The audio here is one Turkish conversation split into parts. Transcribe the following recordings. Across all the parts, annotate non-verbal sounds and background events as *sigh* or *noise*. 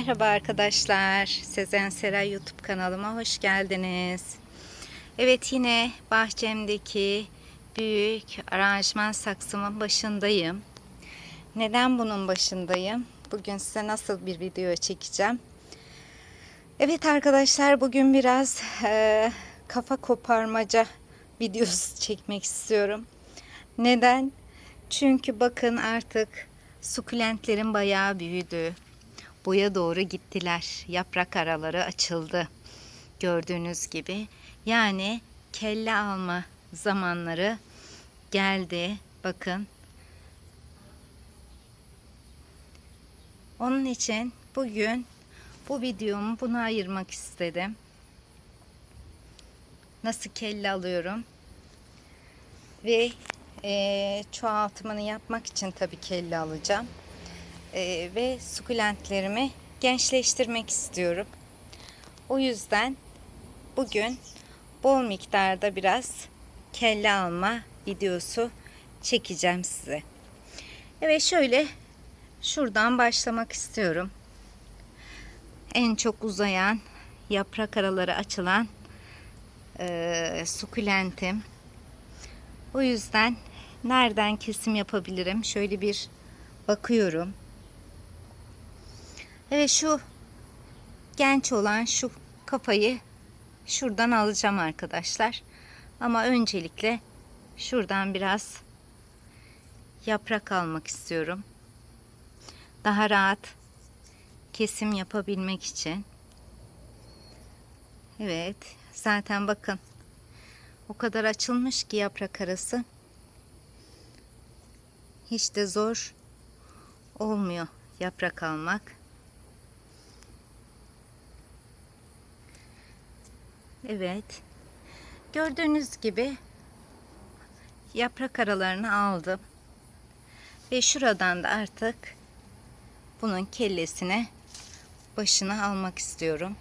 Merhaba arkadaşlar. Sezen Seray YouTube kanalıma hoş geldiniz. Evet yine bahçemdeki büyük aranjman saksımın başındayım. Neden bunun başındayım? Bugün size nasıl bir video çekeceğim? Evet arkadaşlar bugün biraz e, kafa koparmaca videosu *laughs* çekmek istiyorum. Neden? Çünkü bakın artık sukulentlerin bayağı büyüdü. Boya doğru gittiler. Yaprak araları açıldı. Gördüğünüz gibi. Yani kelle alma zamanları geldi. Bakın. Onun için bugün bu videomu buna ayırmak istedim. Nasıl kelle alıyorum? Ve e, çoğaltımını yapmak için tabii kelle alacağım. E, ve sukulentlerimi gençleştirmek istiyorum. O yüzden bugün bol miktarda biraz kelle alma videosu çekeceğim size. Evet şöyle şuradan başlamak istiyorum. En çok uzayan yaprak araları açılan e, sukulentim. O yüzden nereden kesim yapabilirim? Şöyle bir bakıyorum. Evet şu genç olan şu kafayı şuradan alacağım arkadaşlar. Ama öncelikle şuradan biraz yaprak almak istiyorum. Daha rahat kesim yapabilmek için. Evet, zaten bakın o kadar açılmış ki yaprak arası. Hiç de zor olmuyor yaprak almak. Evet. Gördüğünüz gibi yaprak aralarını aldım. Ve şuradan da artık bunun kellesine başına almak istiyorum.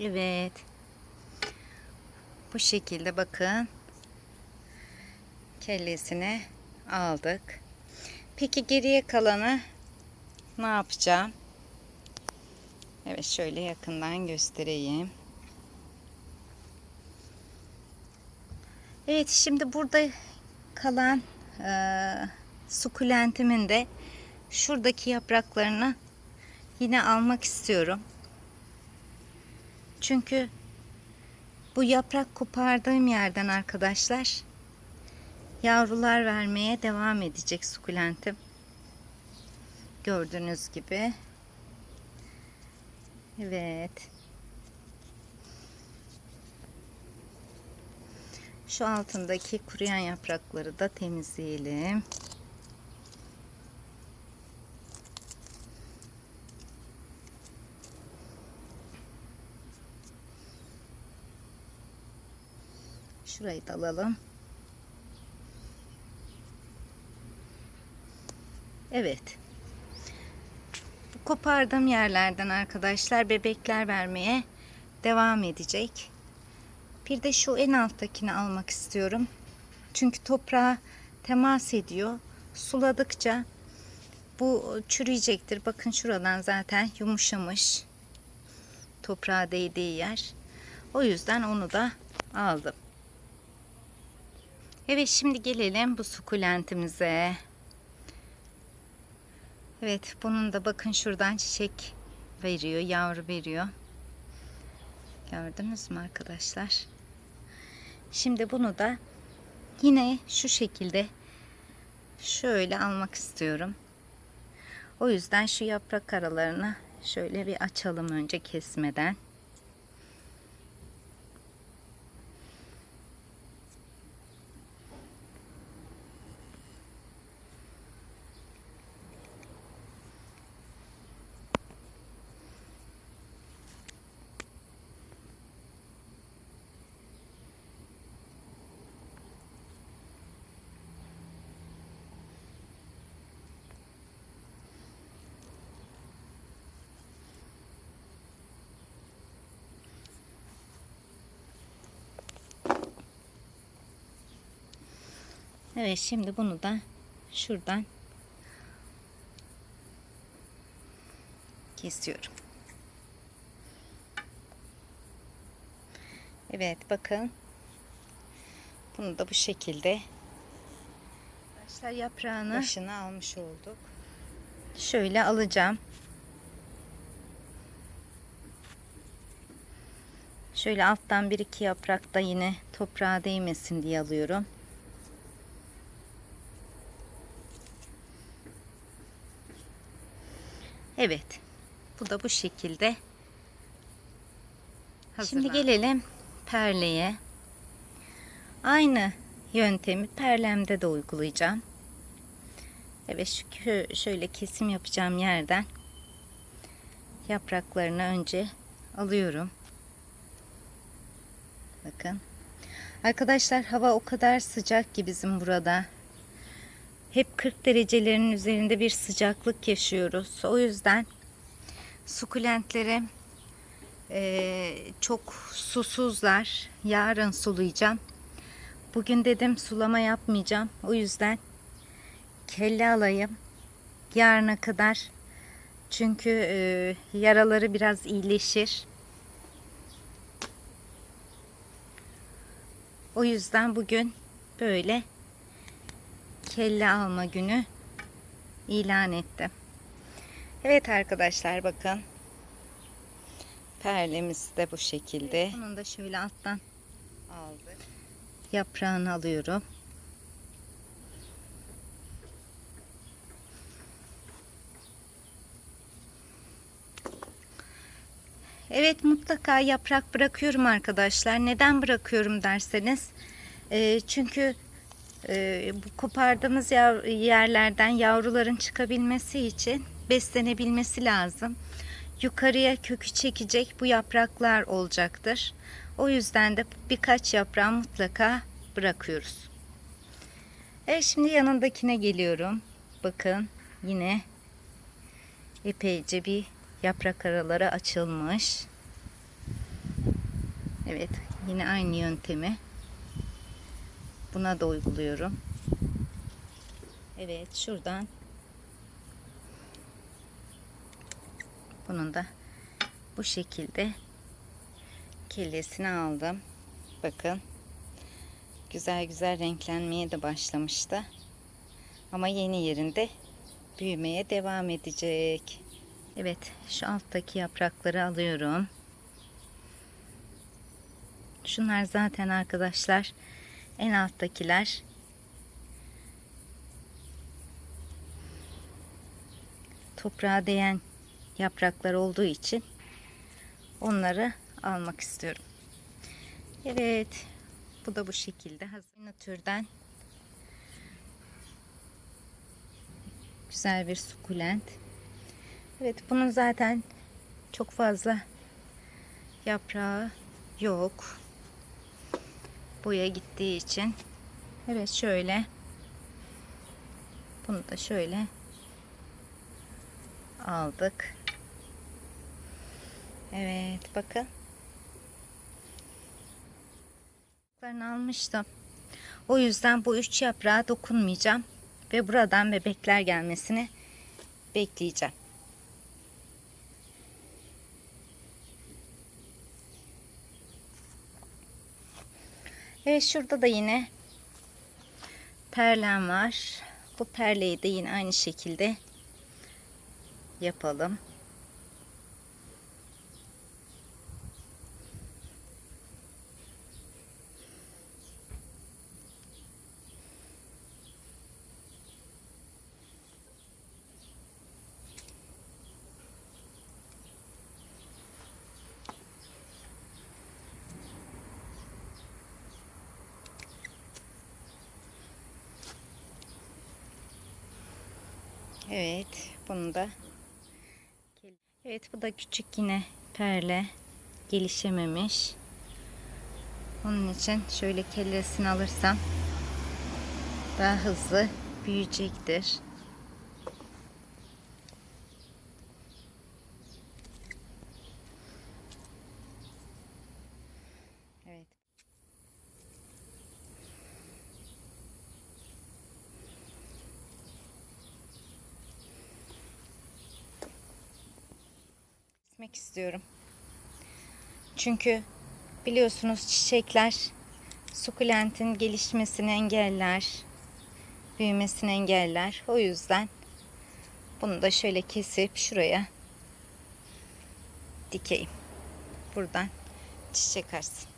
Evet. Bu şekilde bakın. Kellesine aldık. Peki geriye kalanı ne yapacağım? Evet şöyle yakından göstereyim. Evet şimdi burada kalan e, sukulentimin de şuradaki yapraklarını yine almak istiyorum. Çünkü bu yaprak kopardığım yerden arkadaşlar yavrular vermeye devam edecek sukulentim. Gördüğünüz gibi. Evet. Şu altındaki kuruyan yaprakları da temizleyelim. Şurayı da alalım. Evet. Kopardığım yerlerden arkadaşlar bebekler vermeye devam edecek. Bir de şu en alttakini almak istiyorum. Çünkü toprağa temas ediyor. Suladıkça bu çürüyecektir. Bakın şuradan zaten yumuşamış. Toprağa değdiği yer. O yüzden onu da aldım. Evet şimdi gelelim bu sukulentimize. Evet bunun da bakın şuradan çiçek veriyor, yavru veriyor. Gördünüz mü arkadaşlar? Şimdi bunu da yine şu şekilde şöyle almak istiyorum. O yüzden şu yaprak aralarını şöyle bir açalım önce kesmeden. Evet şimdi bunu da şuradan kesiyorum. Evet bakın. Bunu da bu şekilde arkadaşlar yaprağını başına almış olduk. Şöyle alacağım. Şöyle alttan bir iki yaprak da yine toprağa değmesin diye alıyorum. Evet. Bu da bu şekilde. Şimdi gelelim perleye. Aynı yöntemi perlemde de uygulayacağım. Evet şu şöyle kesim yapacağım yerden yapraklarını önce alıyorum. Bakın. Arkadaşlar hava o kadar sıcak ki bizim burada. Hep 40 derecelerin üzerinde bir sıcaklık yaşıyoruz. O yüzden sukulentlerim e, çok susuzlar. Yarın sulayacağım. Bugün dedim sulama yapmayacağım. O yüzden kelle alayım. Yarına kadar. Çünkü e, yaraları biraz iyileşir. O yüzden bugün böyle kelle alma günü ilan ettim. Evet arkadaşlar bakın. Perlemiz de bu şekilde. Bunun da şöyle alttan aldık. Yaprağını alıyorum. Evet mutlaka yaprak bırakıyorum arkadaşlar. Neden bırakıyorum derseniz. E, çünkü e, bu kopardığımız yerlerden yavruların çıkabilmesi için beslenebilmesi lazım. Yukarıya kökü çekecek bu yapraklar olacaktır. O yüzden de birkaç yaprağı mutlaka bırakıyoruz. Evet şimdi yanındakine geliyorum. Bakın yine epeyce bir yaprak araları açılmış. Evet yine aynı yöntemi buna da uyguluyorum. Evet şuradan bunun da bu şekilde kellesini aldım. Bakın güzel güzel renklenmeye de başlamıştı. Ama yeni yerinde büyümeye devam edecek. Evet şu alttaki yaprakları alıyorum. Şunlar zaten arkadaşlar en alttakiler toprağa değen yapraklar olduğu için onları almak istiyorum. Evet bu da bu şekilde hazır türden güzel bir sukulent. Evet bunun zaten çok fazla yaprağı yok. Boya gittiği için. Evet şöyle. Bunu da şöyle aldık. Evet bakın. Almıştım. O yüzden bu üç yaprağa dokunmayacağım. Ve buradan bebekler gelmesini bekleyeceğim. Evet şurada da yine perlem var. Bu perleyi de yine aynı şekilde yapalım. Evet, bunu da Evet, bu da küçük yine perle gelişememiş. Onun için şöyle kellesini alırsam daha hızlı büyüyecektir. Gitmek istiyorum. Çünkü biliyorsunuz çiçekler sukulentin gelişmesini engeller, büyümesini engeller. O yüzden bunu da şöyle kesip şuraya dikeyim. Buradan çiçek açsın.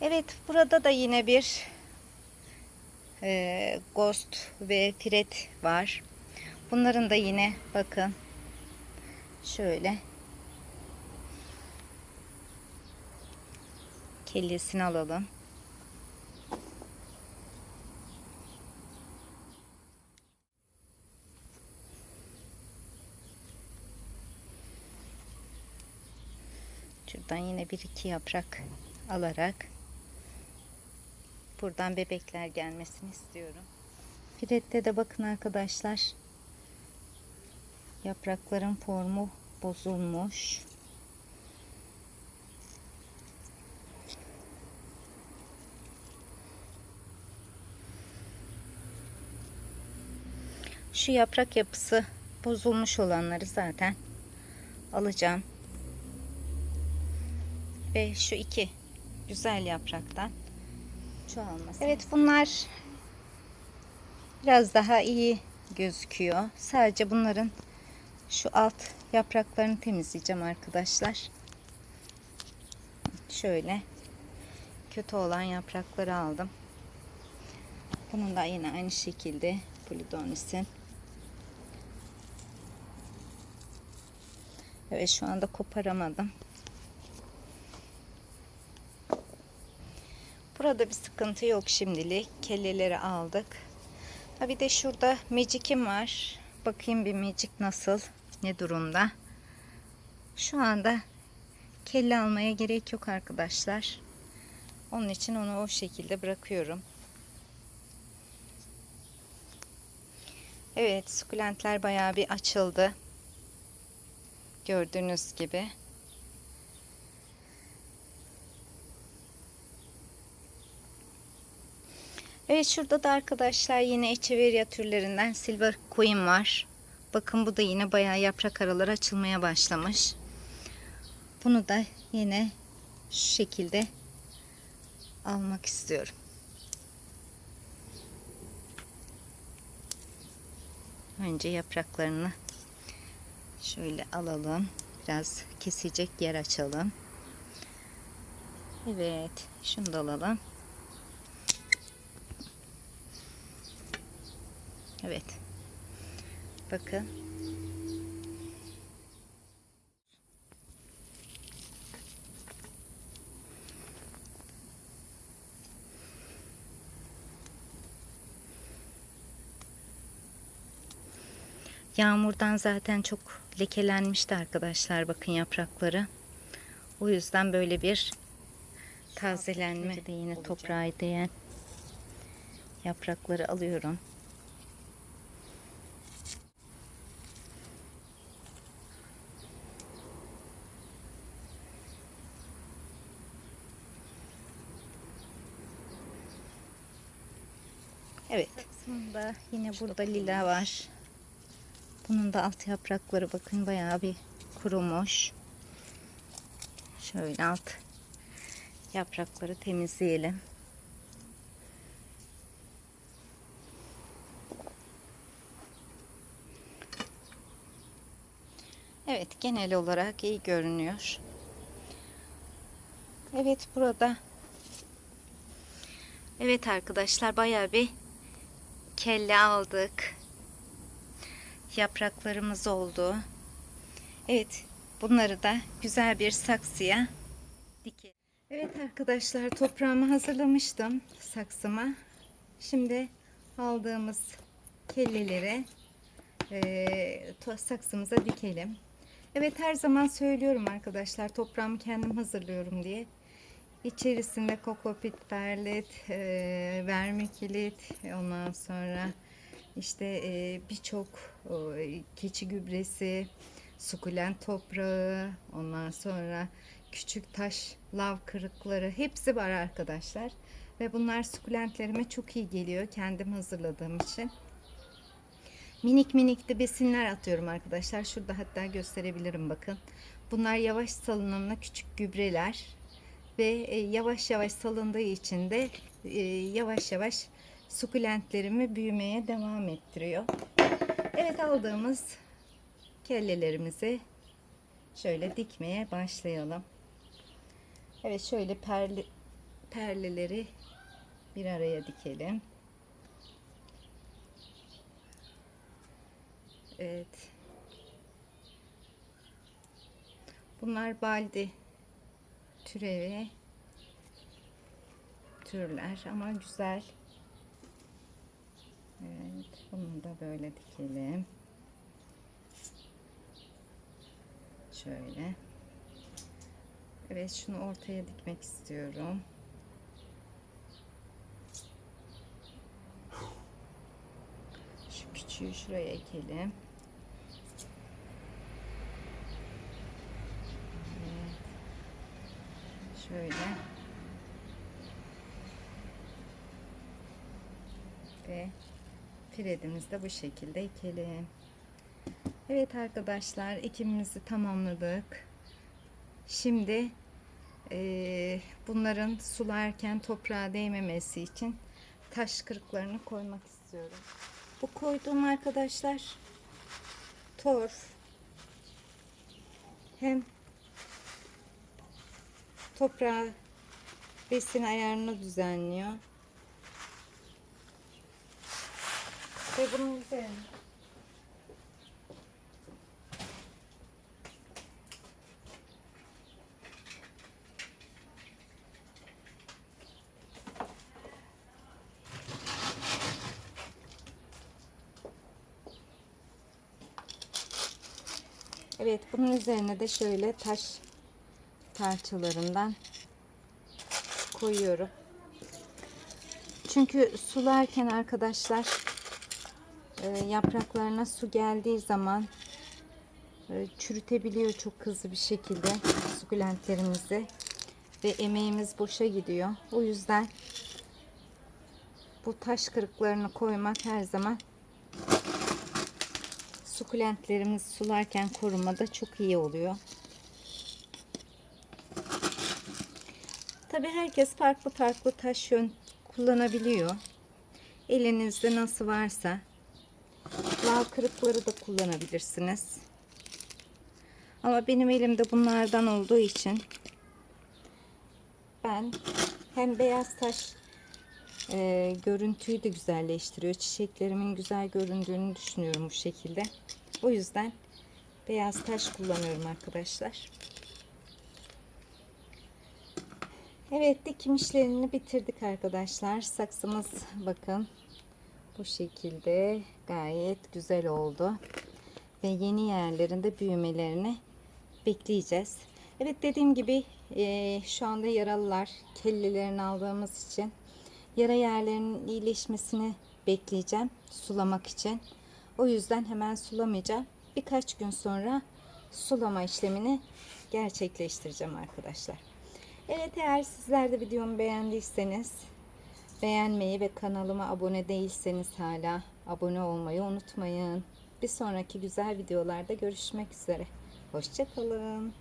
Evet burada da yine bir e, ghost ve firet var. Bunların da yine bakın şöyle kellesini alalım. Şuradan yine bir iki yaprak alarak buradan bebekler gelmesini istiyorum. Pirette de bakın arkadaşlar yaprakların formu bozulmuş. Şu yaprak yapısı bozulmuş olanları zaten alacağım. Ve şu iki güzel yapraktan çoğalması. Evet bunlar biraz daha iyi gözüküyor. Sadece bunların şu alt yapraklarını temizleyeceğim arkadaşlar. Şöyle kötü olan yaprakları aldım. Bunun da yine aynı şekilde Polidonisin. Evet şu anda koparamadım. Burada bir sıkıntı yok şimdilik. Kelleleri aldık. Ha bir de şurada Magic'im var. Bakayım bir Magic nasıl, ne durumda. Şu anda kelle almaya gerek yok arkadaşlar. Onun için onu o şekilde bırakıyorum. Evet, sukulentler bayağı bir açıldı. Gördüğünüz gibi. Evet şurada da arkadaşlar yine Echeveria türlerinden Silver Queen var. Bakın bu da yine bayağı yaprak araları açılmaya başlamış. Bunu da yine şu şekilde almak istiyorum. Önce yapraklarını şöyle alalım. Biraz kesecek yer açalım. Evet, şunu da alalım. Evet. Bakın. Yağmurdan zaten çok lekelenmişti arkadaşlar. Bakın yaprakları. O yüzden böyle bir tazelenme de yine toprağa değen yaprakları alıyorum. Evet. Kısmında yine burada lila var. Bunun da alt yaprakları bakın bayağı bir kurumuş. Şöyle alt yaprakları temizleyelim. Evet genel olarak iyi görünüyor. Evet burada Evet arkadaşlar bayağı bir kelle aldık. Yapraklarımız oldu. Evet bunları da güzel bir saksıya dikelim. Evet arkadaşlar toprağımı hazırlamıştım saksıma. Şimdi aldığımız kelleleri e, saksımıza dikelim. Evet her zaman söylüyorum arkadaşlar toprağımı kendim hazırlıyorum diye. İçerisinde kokopit, perlit, e, vermikilit, ondan sonra işte e, birçok e, keçi gübresi, sukulent toprağı, ondan sonra küçük taş lav kırıkları hepsi var arkadaşlar. Ve bunlar sukulentlerime çok iyi geliyor kendim hazırladığım için. minik minik de besinler atıyorum arkadaşlar. Şurada hatta gösterebilirim bakın. Bunlar yavaş salınımlı küçük gübreler ve e, yavaş yavaş salındığı için de e, yavaş yavaş sukulentlerimi büyümeye devam ettiriyor. Evet aldığımız kellelerimizi şöyle dikmeye başlayalım. Evet şöyle perli, perleleri bir araya dikelim. Evet. Bunlar baldi türevi türler ama güzel. Evet, bunu da böyle dikelim. Şöyle. Evet, şunu ortaya dikmek istiyorum. Şu küçüğü şuraya ekelim. Evet. Şöyle. Ve piredimizi de bu şekilde ekelim. Evet arkadaşlar ekimimizi tamamladık. Şimdi eee, bunların sularken toprağa değmemesi için taş kırıklarını koymak istiyorum. Bu koyduğum arkadaşlar torf hem toprağa besin ayarını düzenliyor. Evet bunun üzerine de şöyle taş parçalarından koyuyorum. Çünkü sularken arkadaşlar yapraklarına su geldiği zaman e, çürütebiliyor çok hızlı bir şekilde sukulentlerimizi ve emeğimiz boşa gidiyor. O yüzden bu taş kırıklarını koymak her zaman sukulentlerimiz sularken korumada çok iyi oluyor. Tabi herkes farklı farklı taş yön kullanabiliyor. Elinizde nasıl varsa lav kırıkları da kullanabilirsiniz. Ama benim elimde bunlardan olduğu için ben hem beyaz taş e, görüntüyü de güzelleştiriyor. Çiçeklerimin güzel göründüğünü düşünüyorum bu şekilde. O yüzden beyaz taş kullanıyorum arkadaşlar. Evet dikim işlerini bitirdik arkadaşlar. Saksımız bakın bu şekilde gayet güzel oldu. Ve yeni yerlerinde büyümelerini bekleyeceğiz. Evet dediğim gibi e, şu anda yaralılar kellelerini aldığımız için yara yerlerinin iyileşmesini bekleyeceğim sulamak için. O yüzden hemen sulamayacağım. Birkaç gün sonra sulama işlemini gerçekleştireceğim arkadaşlar. Evet eğer sizler de videomu beğendiyseniz beğenmeyi ve kanalıma abone değilseniz hala abone olmayı unutmayın. Bir sonraki güzel videolarda görüşmek üzere. Hoşçakalın.